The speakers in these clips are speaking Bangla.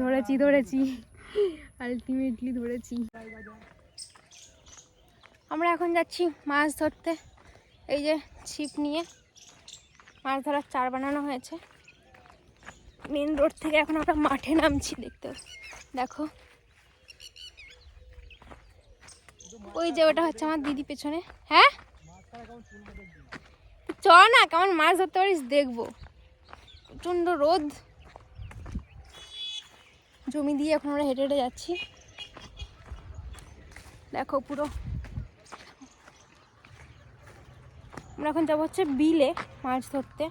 ধরেছি ধরেছি। আলটিমেটলি ধরেছি। আমরা এখন যাচ্ছি মাছ ধরতে। এই যে ছিপ নিয়ে মাছ ধরার চার বানানো হয়েছে। মেন রোড থেকে এখন আমরা মাঠে নামছি, দেখতে দেখো। ওই যে ওটা হচ্ছে আমার দিদি পেছনে। হ্যাঁ? চ না, কেমন মাছ ধরতে পারিস দেখব। প্রচণ্ড রোদ। জমি দিয়ে এখন আমরা হেঁটে হেঁটে যাচ্ছি। দেখো পুরো। আমরা এখন যাব হচ্ছে বিলে মাছ ধরতে।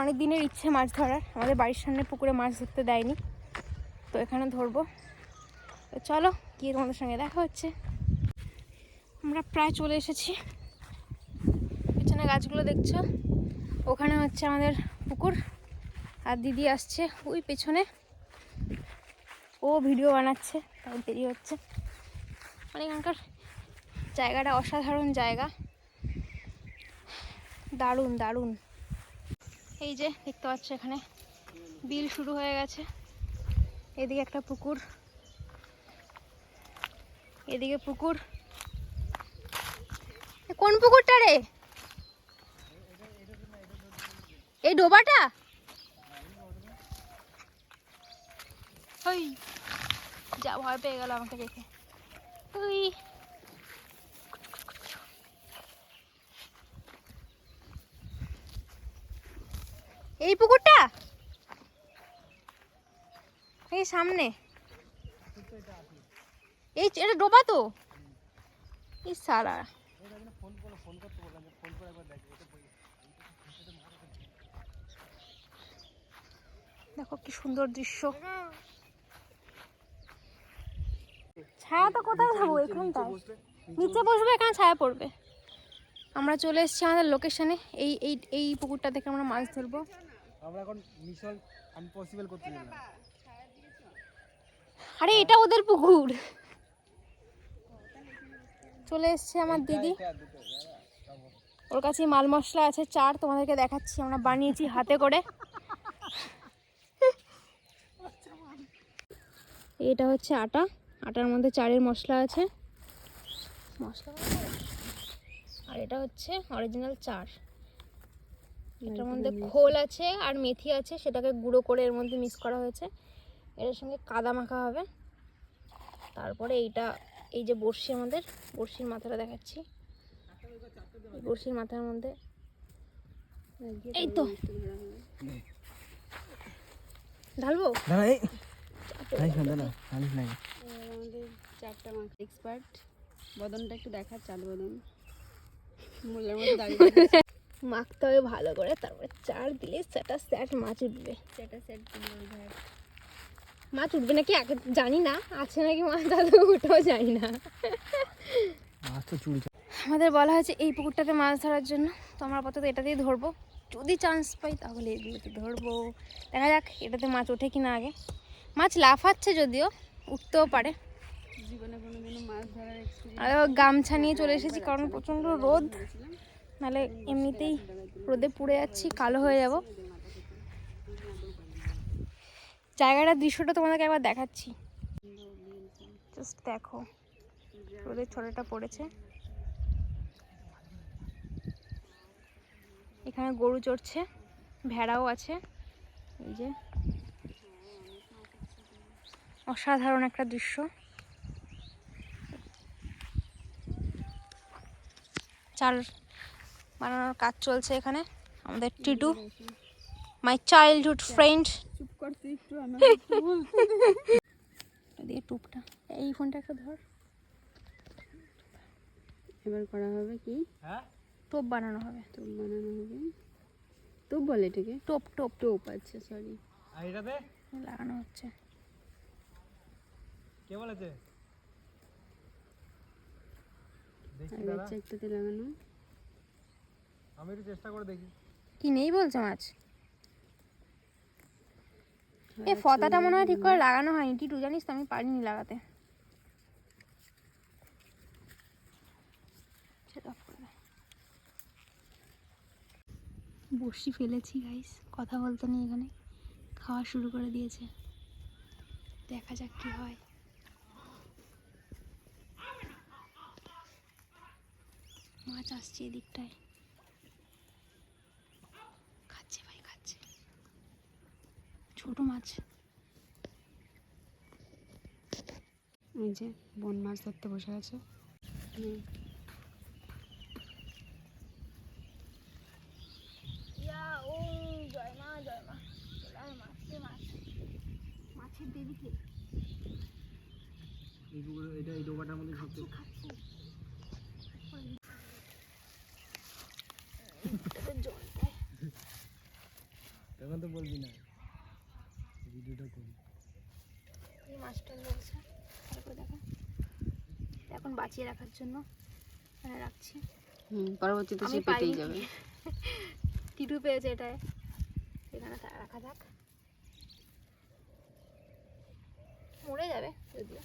অনেক দিনের ইচ্ছে মাছ ধরার। আমাদের বাড়ির সামনে পুকুরে মাছ ধরতে দেয়নি। তো এখানে ধরবো। তো চলো, গিয়ে তোমাদের সঙ্গে দেখা হচ্ছে। আমরা প্রায় চলে এসেছি। পেছনে গাছগুলো দেখছ? ওখানে হচ্ছে আমাদের পুকুর। আর দিদি আসছে ওই পেছনে। ও ভিডিও বানাচ্ছে, তাই দেরি হচ্ছে। মানে এখানকার জায়গাটা অসাধারণ জায়গা। দারুণ দারুণ। এই যে, দেখতে পাচ্ছ এখানে, বিল শুরু হয়ে গেছে। এদিকে একটা পুকুর। এদিকে পুকুর। কোন পুকুরটা রে? এই ডোবাটা? ওই যা, ভয় পেয়ে গেল আমাকে দেখে। তুই এই পুকুরটা? এই সামনে। এই এটা ডোবা তো? এই সারা দেখো কি সুন্দর দৃশ্য। ছায়া তো কোথায় থাকব এখানটায় নিচে বসবো এখানে ছায়া পড়বে। আমরা চলে এসেছি আমাদের লোকেশনে এই এই এই পুকুরটা থেকে আমরা মাছ ধরবো। আমরা এখন মিশন আনপসিবল করতে গেলাম আরে এটা ওদের পুকুর। চলে এসছে আমার দিদি। ওর কাছে মাল মশলা আছে চার তোমাদেরকে দেখাচ্ছি। আমরা বানিয়েছি হাতে করে। এটা হচ্ছে আটা। আটার মধ্যে চারের মশলা আছে। মশলা আর এটা হচ্ছে অরিজিনাল চার। এটার মধ্যে খোল আছে আর মেথি আছে সেটাকে গুঁড়ো করে এর মধ্যে মিক্স করা হয়েছে। এটার সঙ্গে কাদা মাখা হবে। তারপরে এইটা এই যে বড়শি আমাদের বড়শির মাথাটা দেখাচ্ছি। বড়শির মাথার মধ্যে এই তো। ঢালবো? আমাদের চারটা মাছ এক্সপার্ট বদনটা একটু দেখা চাঁদ বদন। মোল্লার মতো দাঁড়িয়ে মাখতে হবে ভালো করে তারপরে চার দিলে সেটা স্যাট মাছ উঠবে। সেটা সেট ভাই। মাছ উঠবে নাকি? আগে জানি না। আছে নাকি মাছ? দাদা ওটাও জানি না। আমাদের বলা হয়েছে এই পুকুরটাতে মাছ ধরার জন্য। তো আমরা আপাতত এটাতেই ধরবো। যদি চান্স পাই তাহলে এগুলোতে ধরবো। দেখা যাক এটাতে মাছ ওঠে কি না আগে। মাছ লাফাচ্ছে যদিও, উঠতেও পারে। আর গামছা নিয়ে চলে এসেছি, কারণ প্রচণ্ড রোদ। নাহলে এমনিতেই রোদে পুড়ে যাচ্ছি, কালো হয়ে যাব। জায়গাটার দৃশ্যটা তোমাদেরকে একবার দেখাচ্ছি। জাস্ট দেখো, রোদের ছড়াটা পড়েছে। এখানে গরু চড়ছে, ভেড়াও আছে। এই যে অসাধারণ একটা দৃশ্য। চাল বানানোর কাজ চলছে এখানে। আমাদের টিটু মাই চাইল্ডহুড ফ্রেন্ড দিয়ে টুপটা। এই ফোনটা একটা ধর। এবার করা হবে কি? হ্যাঁ? টোপ বানানো হবে। টোপ বানানো হবে। টোপ বলে এটাকে? টোপ টোপ। টোপ আচ্ছা সরি লাগানো হচ্ছে। কে বলেছে? আমি একটু চেষ্টা করে দেখি। কি নেই বলছে মাছ? এ ফতাটা মনে হয় ঠিক করে লাগানো হয়নি। টিটু জানিস তো আমি পারিনি লাগাতে। বড়শি ফেলেছি গাইস কথা বলতে নেই এখানে। খাওয়া শুরু করে দিয়েছে। দেখা যাক কি হয় মাছ আসছে এদিকটায়। খাচ্ছে ভাই খাচ্ছে। ছোট মাছ। এই যে বন মাছ ধরতে বসে আছে। মাছের দেবীকে এই পুকুরে এটা এই ডোবাটার মধ্যে সবচেয়ে খাচ্ছে। তখন তো বলবি না। ভিডিওটা করি। এই মাছটা রয়েছে তারপর দেখো। এখন বাঁচিয়ে রাখার জন্য এখানে রাখছি। হুম পরবর্তীতে সে পেটেই যাবে। টিটু পেয়েছে এটায়। এখানে রাখা যাক। মরে যাবে যদিও।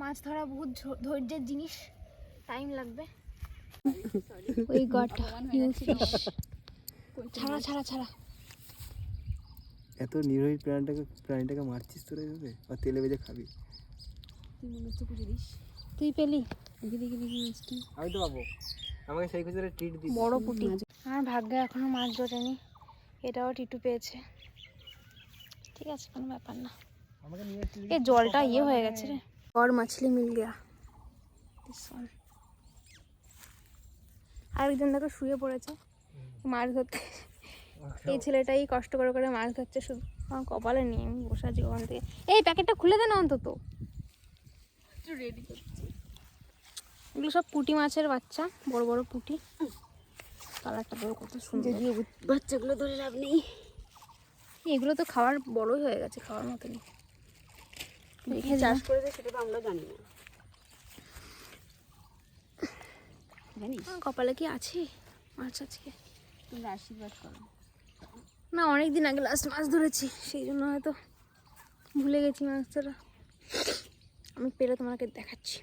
মাছ ধরা বহুত ধৈর্যের জিনিস। টাইম লাগবে। ওই গট নিউ ফিশ ছাড়া ছাড়া ছাড়া এত নিরীহ প্রাণীটাকে প্রাণীটাকে মারছিস তোরা এভাবে আর তেলে ভেজে খাবি তুই মনে হচ্ছে পুজো দিস তুই পেলি দেখি দেখি দেখি মাছটা আমি তো পাবো আমাকে সেই খুচরে ট্রিট দিস বড় পুটি আমার ভাগ্যে এখনো মাছ জোটেনি এটাও টিটু পেয়েছে ঠিক আছে কোনো ব্যাপার না আমাকে নিয়ে এসেছিস এ জলটা ইয়ে হয়ে গেছে রে और मछली मिल गया This one. আর একজন দেখো শুয়ে পড়েছে। মাছ ধরতে। এই ছেলেটাই কষ্ট করে করে মাছ ধরছে শুধু আমার কপালে নিয়ে আমি বসে আছি ওখান থেকে। এই প্যাকেটটা খুলে দে না অন্তত রেডি এগুলো সব পুঁটি মাছের বাচ্চা বড় বড় পুঁটি। কালারটা দেখো কত সুন্দর। বাচ্চাগুলো ধরে লাভ নেই। এগুলো তো খাওয়ার বড়ই হয়ে গেছে খাওয়ার মতনই। চাষ। করেছে সেটা তো আমরা জানি না। জানিস? কপালে কি আছে? মাছ আজকে। তোমরা আশীর্বাদ করো। না অনেক দিন আগে লাস্ট মাছ ধরেছি সেই জন্য হয়তো ভুলে গেছি মাছ ধরা আমি পেলে তোমাকে দেখাচ্ছি।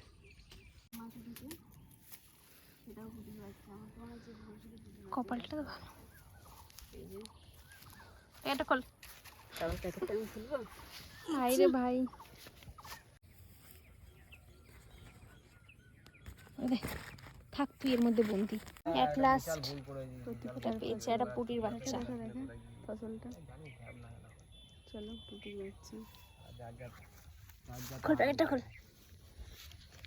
কপালটা তো ভালো। এটা কল। ভাই রে ভাই। দেখ, থাক তুই এর মধ্যে বন্দি। অ্যাট লাস্ট এটা পেয়েছে একটা পুটির বাচ্চা। দেখা ফসলটা। চলো পুটি যাচ্ছে খোল প্যাকেটটা খোল।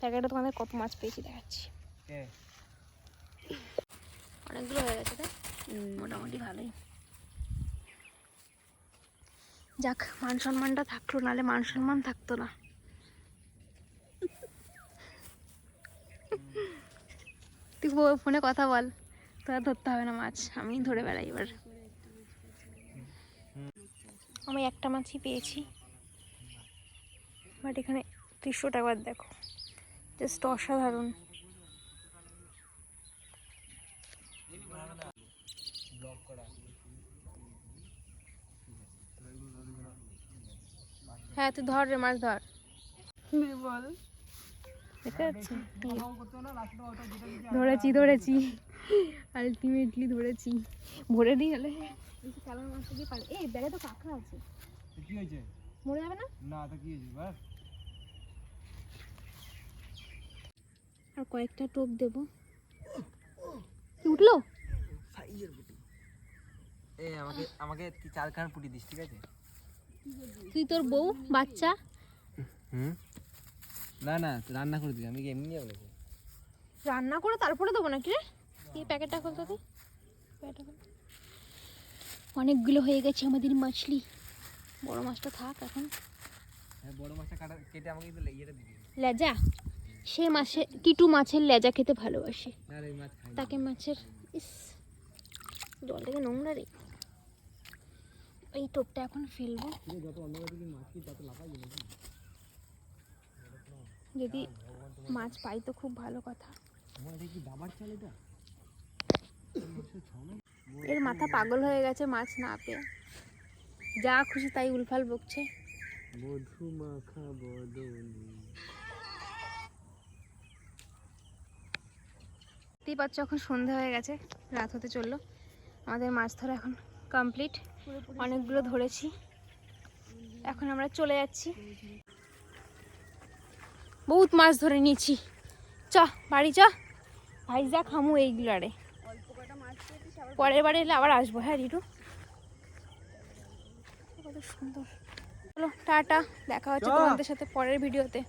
প্যাকেটে তোমাদের কত মাছ পেয়েছি দেখাচ্ছি। অনেকগুলো হয়ে গেছে তাই মোটামুটি ভালোই। যাক মান সম্মানটা থাকল নাহলে মান সম্মান থাকতো না। তুই ফোনে কথা বল। তোরা ধরতে হবে না মাছ। আমি ধরে বেড়াই এবার। আমি একটা মাছই পেয়েছি। বাট এখানে দৃশ্যটা একবার দেখো। জাস্ট অসাধারণ। হ্যাঁ তুই ধর রে মাছ ধর। বল। যাচ্ছে ধরেছি ধরেছি। আলটিমেটলি ধরেছি। ভরে দিই হলে বেশি কালার মাছ দিয়ে পারে এই ব্যাগে তো কাঁকড়া আছে। কি হয়েছে? মরে যাবে না? না তো কি হয়েছে? বাস আর কয়েকটা টোপ দেব। কি উঠল? সাইজের পুটি। এ আমাকে আমাকে তুই চারখান পুটি দিস ঠিক আছে? তুই তোর বউ বাচ্চা? হুম। না না রান্না করে দিবি আমি কি এমনি বলেছি রান্না করে তারপরে দেবো নাকি রে? এই প্যাকেটটা খুলতে খোল। অনেকগুলো হয়ে গেছে আমাদের মাছলি। বড় মাছটা থাক এখন। হ্যাঁ বড় মাছটা কাটা কেটে আমাকে কিন্তু ইয়েটা দিবি। লেজা? সে মাছের টিটু মাছের লেজা খেতে ভালোবাসে। মাছ তাকে মাছের ইস জল থেকে নোংরা রে। এই টোপটা এখন ফেলব। যত অন্য মাছ কি তত লাফাই যদি মাছ পাই তো খুব ভালো কথা। এর মাথা পাগল হয়ে গেছে মাছ না পেয়ে। যা খুশি তাই উলফাল বকছে। মধু মাখা দেখতেই পাচ্ছ এখন সন্ধে হয়ে গেছে রাত হতে চলল। আমাদের মাছ ধরা এখন কমপ্লিট অনেকগুলো ধরেছি। এখন আমরা চলে যাচ্ছি। বহুত মাছ ধরে নিয়েছি। চ বাড়ি চ। ভাই যা খামু এইগুলো আরে পরের বারে এলে আবার আসব হ্যাঁ রিটু? কত সুন্দর। চলো টাটা। দেখা হচ্ছে। তোমাদের সাথে পরের ভিডিওতে।